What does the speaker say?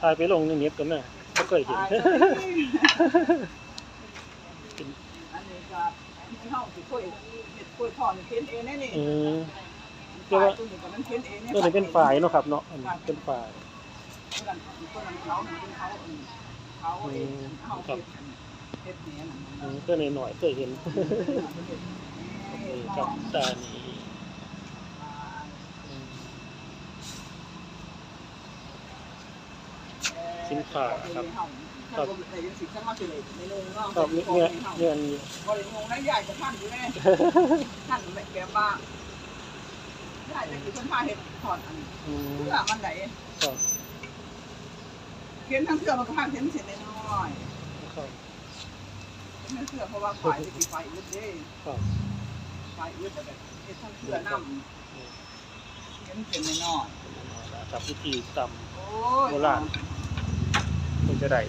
ถ่ายไปลงในเน็ตกันน่ะบ่เคยเห็นอันนี้ก็ที่เฮาสิคุยเฮ็ดคุยพ่อนี่เขียนเองแน่นี่อืมตัวนี้ก็มันเขียนเองตัวนี้เป็นฝ่ายเนาะครับเนาะอันนี้เป็นฝ่ายตัวนั้นตัวนั้นเขาเป็นเขาเขาเองเขาเฮ็ดเฮ็ดเนี่ยอืมก็หน่อยๆเคยเห็นเออครับตานี้อืม สินค้าครับครับในสินค้ามาเลยในโรงเนาะครับเนี่ยเนี่ยอันนี้บริโภคนั้นใหญ่จะท่านอยู่แน่ท่านแบบบ้างใหญ่จะคือคนพาเห็ดถอดอันอืมเพื่อมันไหนครับเขียนทั้งเสื้อมันก็พาเขียนเสร็จน้อยครับเขียนทั้งเสื้อเพราะว่าฝ่ายจะไฟอึดเด้ครับไฟอึดแต่แบบเขียนทั้งเสื้อน้ำเขียนเสร็จน้อยครับวิธีตโอ้ยำโบราณ คุณจะได้